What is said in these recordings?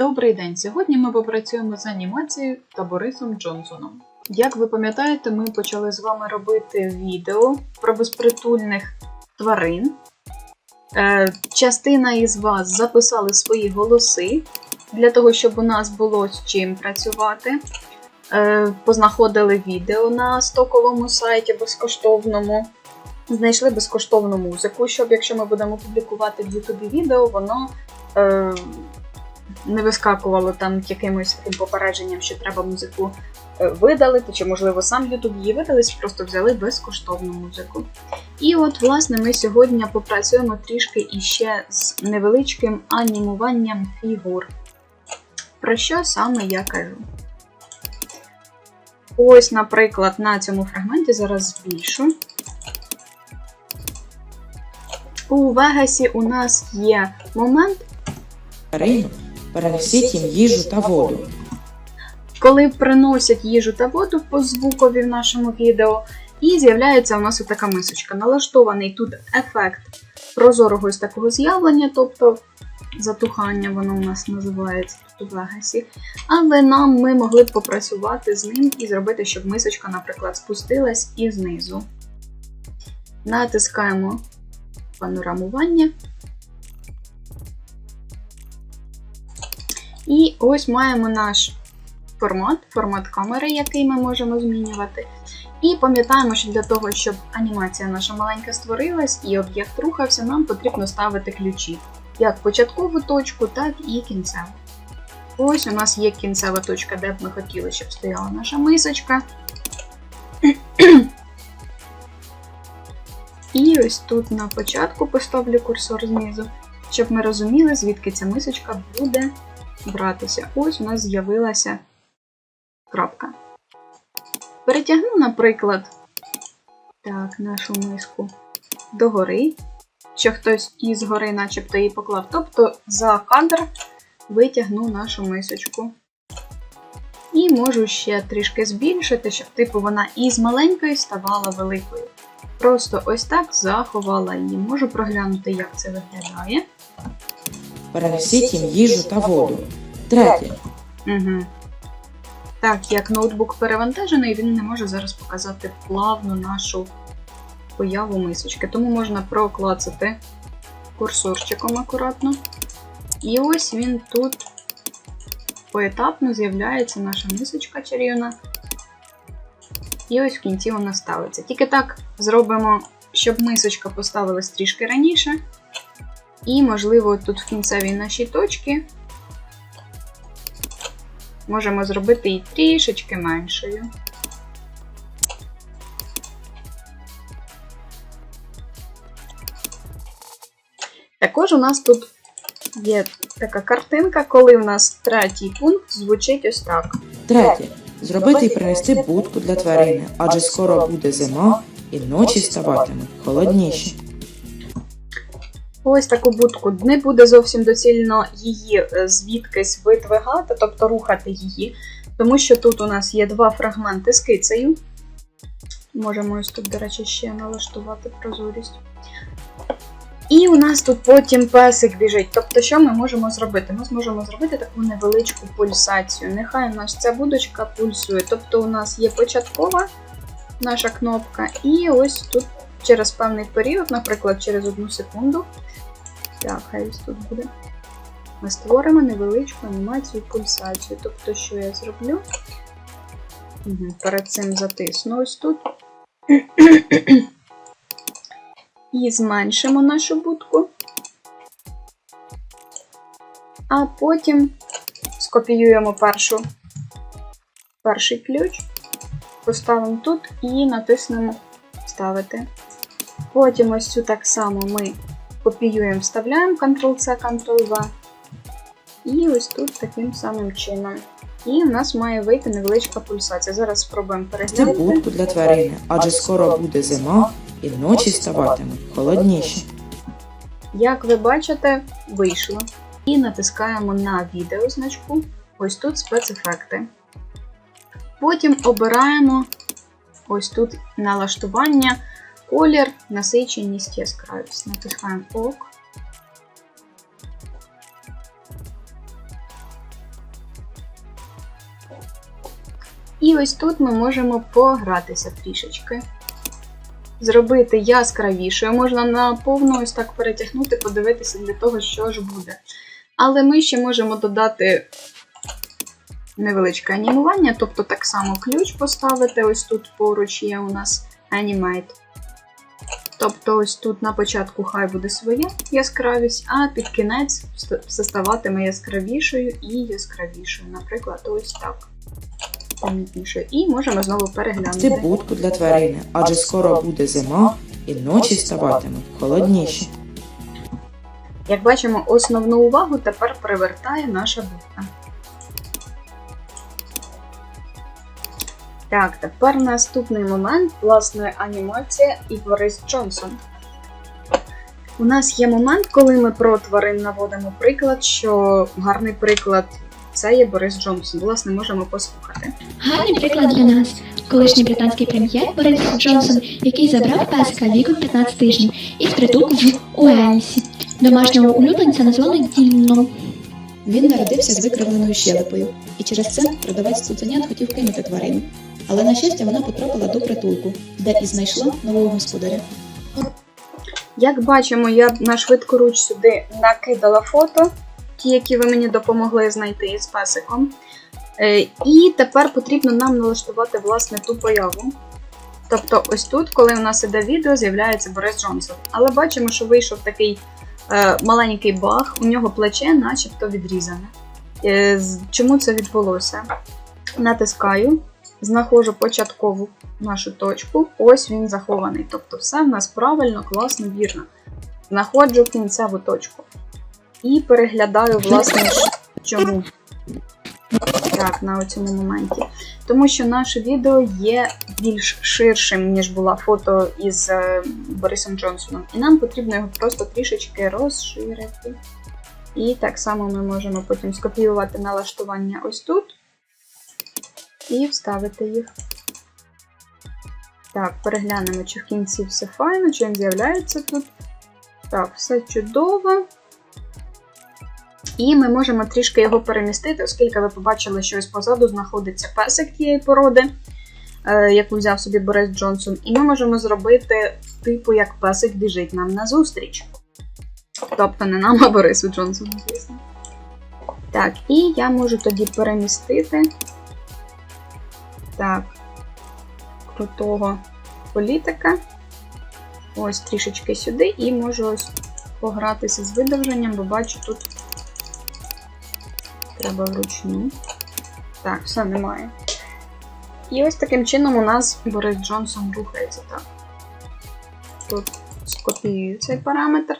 Добрий день! Сьогодні ми попрацюємо з анімацією та Борисом Джонсоном. Як ви пам'ятаєте, ми почали з вами робити відео про безпритульних тварин. Е, частина із вас записали свої голоси для того, щоб у нас було з чим працювати. Е, познаходили відео на стоковому сайті безкоштовному. Знайшли безкоштовну музику, щоб якщо ми будемо публікувати в Ютубі відео, воно е, не вискакувало там якимось таким попередженням, що треба музику е, видалити, чи, можливо, сам Ютуб її видалить, просто взяли безкоштовну музику. І от, власне, ми сьогодні попрацюємо трішки іще з невеличким анімуванням фігур. Про що саме я кажу? Ось, наприклад, на цьому фрагменті зараз збільшу. У Вегасі у нас є момент, перенесіть їм їжу та воду. коли приносять їжу та воду по звукові в нашому відео, і з'являється у нас така мисочка. Налаштований тут ефект прозорого ось такого з'явлення, тобто затухання воно у нас називається тут у Вегасі. Але нам ми могли б попрацювати з ним і зробити, щоб мисочка, наприклад, спустилась і знизу. Натискаємо панорамування. І ось маємо наш формат, формат камери, який ми можемо змінювати. І пам'ятаємо, що для того, щоб анімація наша маленька створилась і об'єкт рухався, нам потрібно ставити ключі. Як початкову точку, так і кінцеву. Ось у нас є кінцева точка, де б ми хотіли, щоб стояла наша мисочка. І ось тут на початку поставлю курсор знизу, щоб ми розуміли, звідки ця мисочка буде братися. Ось у нас з'явилася крапка. Перетягну, наприклад, так, нашу миску догори, що хтось із гори начебто її поклав. Тобто за кадр витягну нашу мисочку. І можу ще трішки збільшити, щоб типу вона із маленької ставала великою. Просто ось так заховала її. Можу проглянути, як це виглядає. Перенесіть їм їжу та воду. Третє. Угу. Так, як ноутбук перевантажений, він не може зараз показати плавно нашу появу мисочки. Тому можна проклацати курсорчиком акуратно. І ось він тут поетапно з'являється наша мисочка чарівна. І ось в кінці вона ставиться. Тільки так зробимо, щоб мисочка поставилась трішки раніше. І, можливо, тут в кінцевій нашій точці можемо зробити її трішечки меншою. Також у нас тут є така картинка, коли у нас третій пункт звучить ось так. Третє. Зробити і принести будку для тварини, адже скоро буде зима і ночі ставатимуть холодніші. Ось таку будку не буде зовсім доцільно її е, звідкись видвигати, тобто рухати її, тому що тут у нас є два фрагменти з кицею. Можемо ось тут, до речі, ще налаштувати прозорість. І у нас тут потім песик біжить. Тобто, що ми можемо зробити? Ми зможемо зробити таку невеличку пульсацію. Нехай у нас ця будочка пульсує. Тобто, у нас є початкова наша кнопка, і ось тут через певний період, наприклад, через одну секунду. Так, хай тут буде. Ми створимо невеличку анімацію пульсацію. Тобто, що я зроблю? Угу, перед цим затисну ось тут. І зменшимо нашу будку. А потім скопіюємо першу, перший ключ, поставимо тут і натиснемо Вставити. Потім ось цю так само ми копіюємо, вставляємо Ctrl-C, Ctrl-V. І ось тут таким самим чином. І у нас має вийти невеличка пульсація. Зараз спробуємо переглянути. Це будку для тварини, адже скоро буде зима і ночі ставатимуть холодніші. Як ви бачите, вийшло. І натискаємо на відео значку. Ось тут спецефекти. Потім обираємо ось тут налаштування, колір, насиченість, яскравість. Натискаємо ОК. І ось тут ми можемо погратися трішечки. Зробити яскравішою, можна наповну ось так перетягнути, подивитися для того, що ж буде. Але ми ще можемо додати невеличке анімування, тобто так само ключ поставити. Ось тут поруч є у нас Animate. Тобто, ось тут на початку хай буде своя яскравість, а під кінець все ставатиме яскравішою і яскравішою. Наприклад, ось так. Помітнішою. І можемо знову Це переглянути. будку для тварини, адже скоро буде зима і ночі ставатимуть холодніші. Як бачимо, основну увагу тепер привертає наша будка. Так, тепер наступний момент, власне, анімація і Борис Джонсон. У нас є момент, коли ми про тварин наводимо приклад, що гарний приклад це є Борис Джонсон. Власне, можемо послухати. Гарний приклад для нас. Колишній британський прем'єр Борис Джонсон, який забрав песка віком 15 тижнів із притулку в Уельсі. Домашнього улюбленця назвали Дільном. Він народився з викривленою щелепою, і через це продавець цуценят хотів кинути тварину. Але на щастя вона потрапила до притулку, де і знайшла нового господаря. Як бачимо, я на швидкоруч сюди накидала фото, ті, які ви мені допомогли знайти із песиком. Е, І тепер потрібно нам налаштувати власне ту появу. Тобто, ось тут, коли у нас іде відео, з'являється Борис Джонсон. Але бачимо, що вийшов такий е, маленький баг, у нього плече начебто відрізане. Е, чому це відбулося? Натискаю, знаходжу початкову нашу точку. Ось він захований. Тобто все в нас правильно, класно, вірно. Знаходжу кінцеву точку. І переглядаю, власне, чому. Так, на цьому моменті. Тому що наше відео є більш ширшим, ніж була фото із е, Борисом Джонсоном. І нам потрібно його просто трішечки розширити. І так само ми можемо потім скопіювати налаштування ось тут і вставити їх. Так, переглянемо, чи в кінці все файно, чи він з'являється тут. Так, все чудово. І ми можемо трішки його перемістити, оскільки ви побачили, що ось позаду знаходиться песик тієї породи, е, яку взяв собі Борис Джонсон. І ми можемо зробити, типу, як песик біжить нам назустріч. Тобто не нам, а Борису Джонсону, звісно. Так, і я можу тоді перемістити. Так, крутого політика. Ось трішечки сюди, і можу ось погратися з видовженням, бо бачу тут треба вручну. Так, все немає. І ось таким чином у нас Борис Джонсон рухається так. Тут скопіюю цей параметр,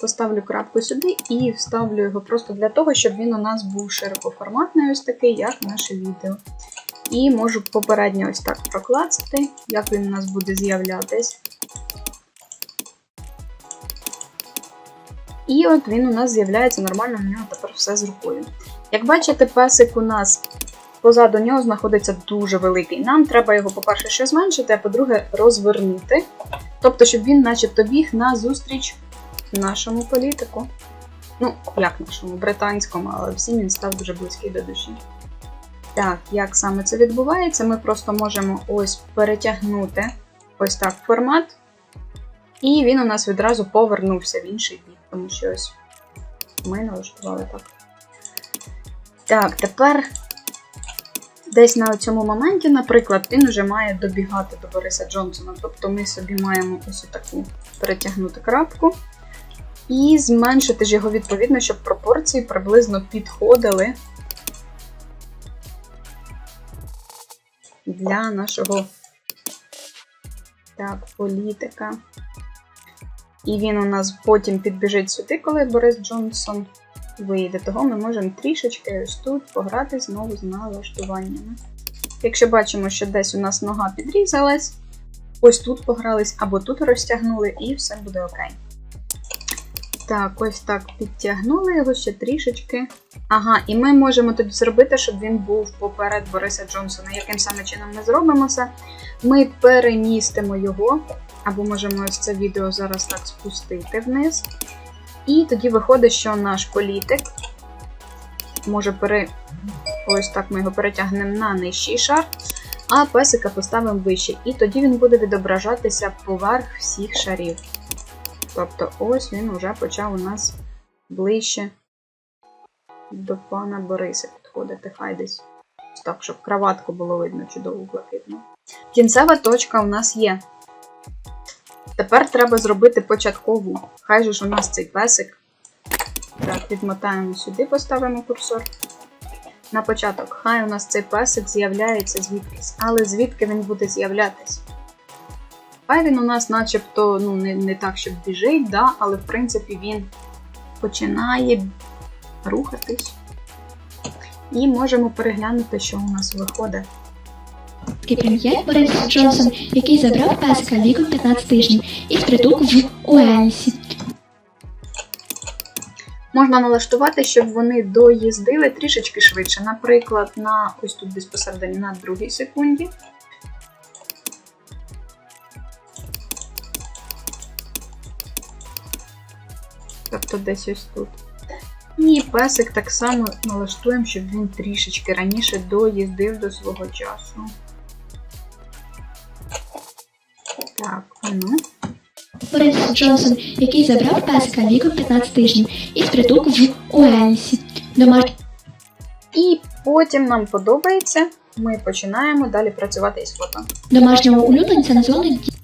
поставлю крапку сюди і вставлю його просто для того, щоб він у нас був широкоформатний, ось такий, як наше відео. І можу попередньо ось так проклацати, як він у нас буде з'являтись. І от він у нас з'являється нормально, у нього тепер все з рукою. Як бачите, песик у нас позаду нього знаходиться дуже великий. Нам треба його, по-перше, ще зменшити, а по-друге, розвернути. Тобто, щоб він начебто біг на зустріч нашому політику. Ну, як нашому, британському, але всім він став дуже близький до душі. Так, як саме це відбувається? Ми просто можемо ось перетягнути ось так формат, і він у нас відразу повернувся в інший бік, тому що ось ми налаштували так. Так, тепер десь на цьому моменті, наприклад, він вже має добігати до Бориса Джонсона. Тобто ми собі маємо ось таку перетягнути крапку і зменшити ж його відповідно, щоб пропорції приблизно підходили для нашого так, політика. І він у нас потім підбіжить сюди, коли Борис Джонсон вийде. Того ми можемо трішечки ось тут пограти знову з налаштуваннями. Якщо бачимо, що десь у нас нога підрізалась, ось тут погрались або тут розтягнули, і все буде окей. Так, ось так підтягнули його ще трішечки. Ага, і ми можемо тоді зробити, щоб він був поперед Бориса Джонсона. Яким саме чином ми зробимо це? Ми перемістимо його, або можемо ось це відео зараз так спустити вниз. І тоді виходить, що наш політик може пере... ось так ми його перетягнемо на нижчий шар, а песика поставимо вище. І тоді він буде відображатися поверх всіх шарів. Тобто ось він вже почав у нас ближче до пана Бориса підходити. Хай десь так, щоб краватку було видно чудово блакитно. Кінцева точка у нас є. Тепер треба зробити початкову. Хай же ж у нас цей песик. Так, відмотаємо сюди, поставимо курсор. На початок, хай у нас цей песик з'являється звідкись. Але звідки він буде з'являтись? Він у нас начебто ну, не, не так, щоб біжить, да, але в принципі він починає рухатись. І можемо переглянути, що у нас виходить. прем'єр Борис Джонсон, який забрав песика віком 15 тижнів із притулку в Уельсі. Можна налаштувати, щоб вони доїздили трішечки швидше. Наприклад, на ось тут десь посередині на другій секунді. Тобто десь ось тут. І песик так само налаштуємо, щоб він трішечки раніше доїздив до свого часу. Так, ну. Борис Джонсон, який забрав песика віком 15 тижнів із притулку в Уельсі. Домаш... І потім нам подобається. Ми починаємо далі працювати із фото. Домашнього улюбленця назвали Ді-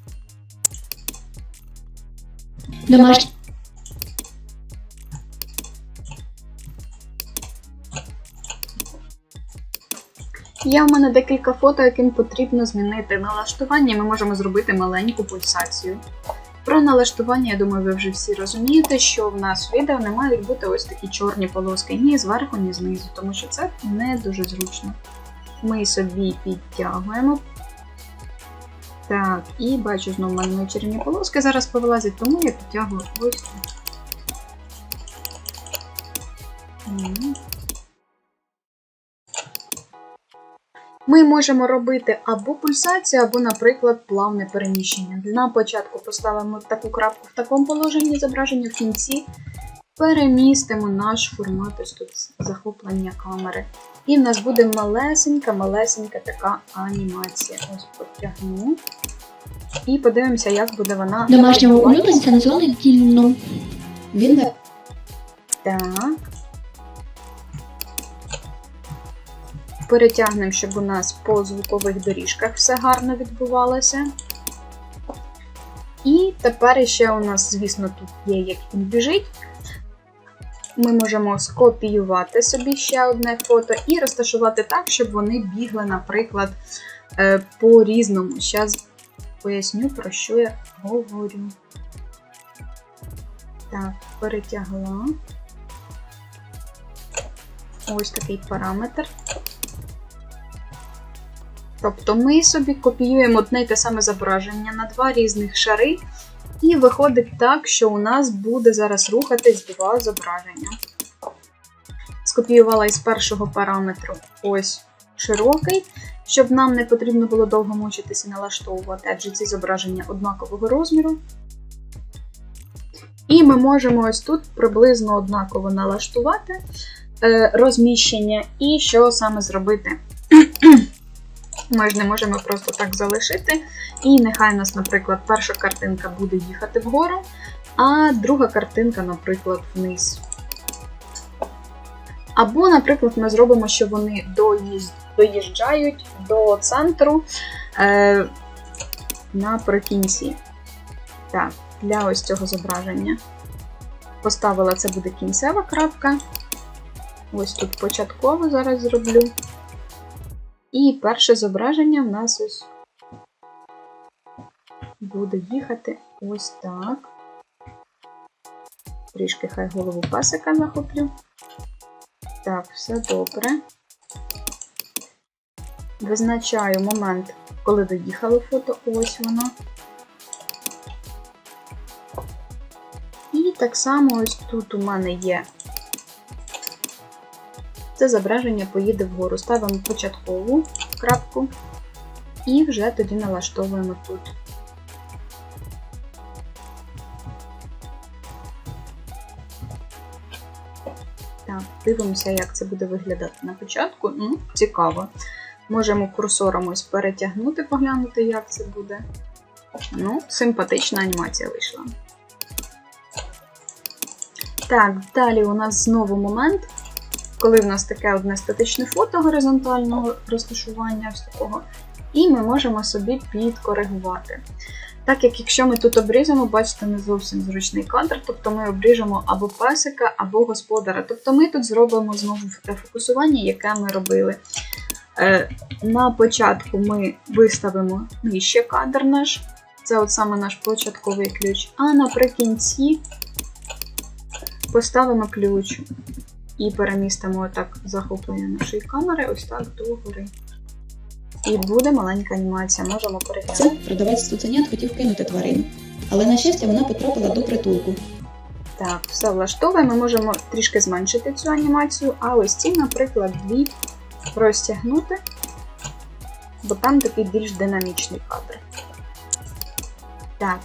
Є в мене декілька фото, яким потрібно змінити налаштування. Ми можемо зробити маленьку пульсацію. Про налаштування, я думаю, ви вже всі розумієте, що в нас в відео не мають бути ось такі чорні полоски ні зверху, ні знизу, тому що це не дуже зручно. Ми собі підтягуємо. Так, і бачу знову в мене чорні полоски зараз повилазять, тому я підтягую ось Ми можемо робити або пульсацію, або, наприклад, плавне переміщення. На початку поставимо таку крапку в такому положенні зображення, в кінці перемістимо наш формат ось тут захоплення камери. І в нас буде малесенька, малесенька така анімація. Ось потягну. І подивимося, як буде вона. Домашнього улюбленця назвали Дільно. Він Так. Перетягнемо, щоб у нас по звукових доріжках все гарно відбувалося. І тепер ще у нас, звісно, тут є, як він біжить. Ми можемо скопіювати собі ще одне фото і розташувати так, щоб вони бігли, наприклад, е, по різному. Зараз поясню, про що я говорю. Так, перетягла. Ось такий параметр. Тобто ми собі копіюємо одне й те саме зображення на два різних шари, і виходить так, що у нас буде зараз рухатись два зображення. Скопіювала із першого параметру ось широкий, щоб нам не потрібно було довго мучитися і налаштовувати, адже ці зображення однакового розміру. І ми можемо ось тут приблизно однаково налаштувати е, розміщення і що саме зробити. Ми ж не можемо просто так залишити. І нехай у нас, наприклад, перша картинка буде їхати вгору, а друга картинка, наприклад, вниз. Або, наприклад, ми зробимо, що вони доїжджають до центру е, наприкінці. Так, для ось цього зображення. Поставила це буде кінцева крапка. Ось тут початково зараз зроблю. І перше зображення в нас ось буде їхати ось так. Трішки хай голову пасика захоплю. Так, все добре. Визначаю момент, коли доїхало фото, ось воно. І так само ось тут у мене є. Це зображення поїде вгору. Ставимо початкову крапку і вже тоді налаштовуємо тут. Так, Дивимося, як це буде виглядати на початку. Ну, цікаво. Можемо курсором ось перетягнути, поглянути, як це буде. Ну, симпатична анімація вийшла. Так, далі у нас знову момент, коли в нас таке одне статичне фото горизонтального розташування ось такого, і ми можемо собі підкоригувати. Так як якщо ми тут обріжемо, бачите, не зовсім зручний кадр, тобто ми обріжемо або песика, або господара. Тобто ми тут зробимо знову фокусування, яке ми робили. Е, на початку ми виставимо нижче кадр наш, це от саме наш початковий ключ, а наприкінці поставимо ключ і перемістимо отак захоплення нашої камери ось так до гори. І буде маленька анімація, можемо переглянути. Це продавець цуценят хотів кинути тварину. Але на щастя вона потрапила до притулку, Так, все влаштовує. Ми можемо трішки зменшити цю анімацію, а ось ці, наприклад, дві розтягнути, бо там такий більш динамічний кадр. Так.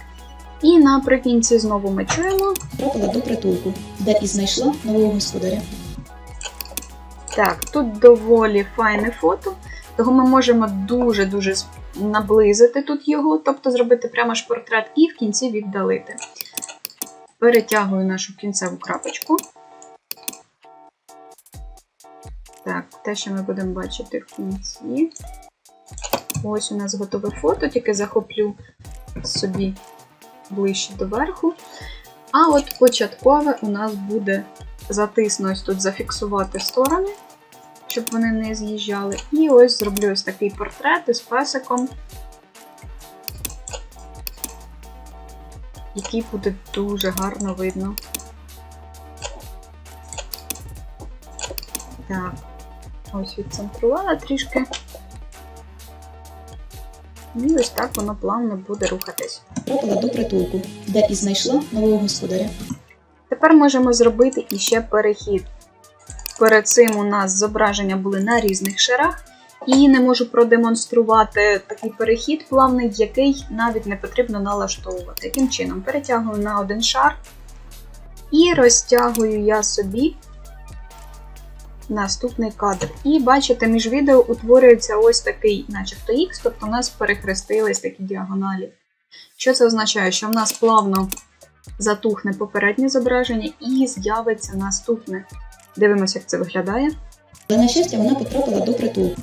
І наприкінці знову ми чуємо. потрапила до притулку, де і знайшла нового господаря. Так, тут доволі файне фото, того ми можемо дуже-дуже наблизити тут його, тобто зробити прямо ж портрет і в кінці віддалити. Перетягую нашу кінцеву крапочку. Так, те, що ми будемо бачити в кінці. Ось у нас готове фото, тільки захоплю собі ближче до верху. А от початкове у нас буде затисну ось тут зафіксувати сторони, щоб вони не з'їжджали. І ось зроблю ось такий портрет із песиком, який буде дуже гарно видно. Так, ось відцентрувала трішки. І ось так воно плавно буде рухатись. Потрапила до притулку, де і знайшла нового господаря. Тепер можемо зробити іще перехід. Перед цим у нас зображення були на різних шарах, і не можу продемонструвати такий перехід плавний, який навіть не потрібно налаштовувати. Яким чином? Перетягую на один шар і розтягую я собі наступний кадр. І бачите, між відео утворюється ось такий, начебто X, тобто у нас перехрестились такі діагоналі. Що це означає? Що в нас плавно затухне попереднє зображення і з'явиться наступне. Дивимося, як це виглядає. Але на щастя вона потрапила до притулку.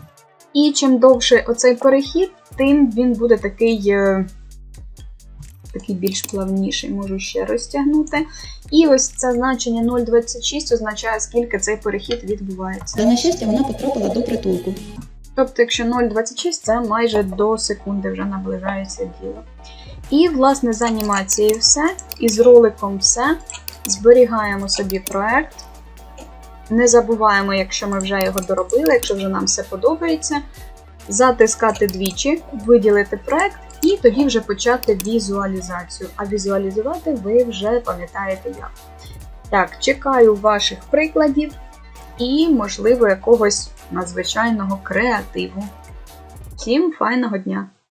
І чим довше оцей перехід, тим він буде такий, е, такий більш плавніший. Можу ще розтягнути. І ось це значення 0,26 означає, скільки цей перехід відбувається. Але на щастя вона потрапила до притулку. Тобто, якщо 0,26, це майже до секунди вже наближається діло. І, власне, з анімацією все, і з роликом все. Зберігаємо собі проект. Не забуваємо, якщо ми вже його доробили, якщо вже нам все подобається, затискати двічі, виділити проект і тоді вже почати візуалізацію. А візуалізувати ви вже пам'ятаєте як. Так, чекаю ваших прикладів і, можливо, якогось надзвичайного креативу. Всім файного дня!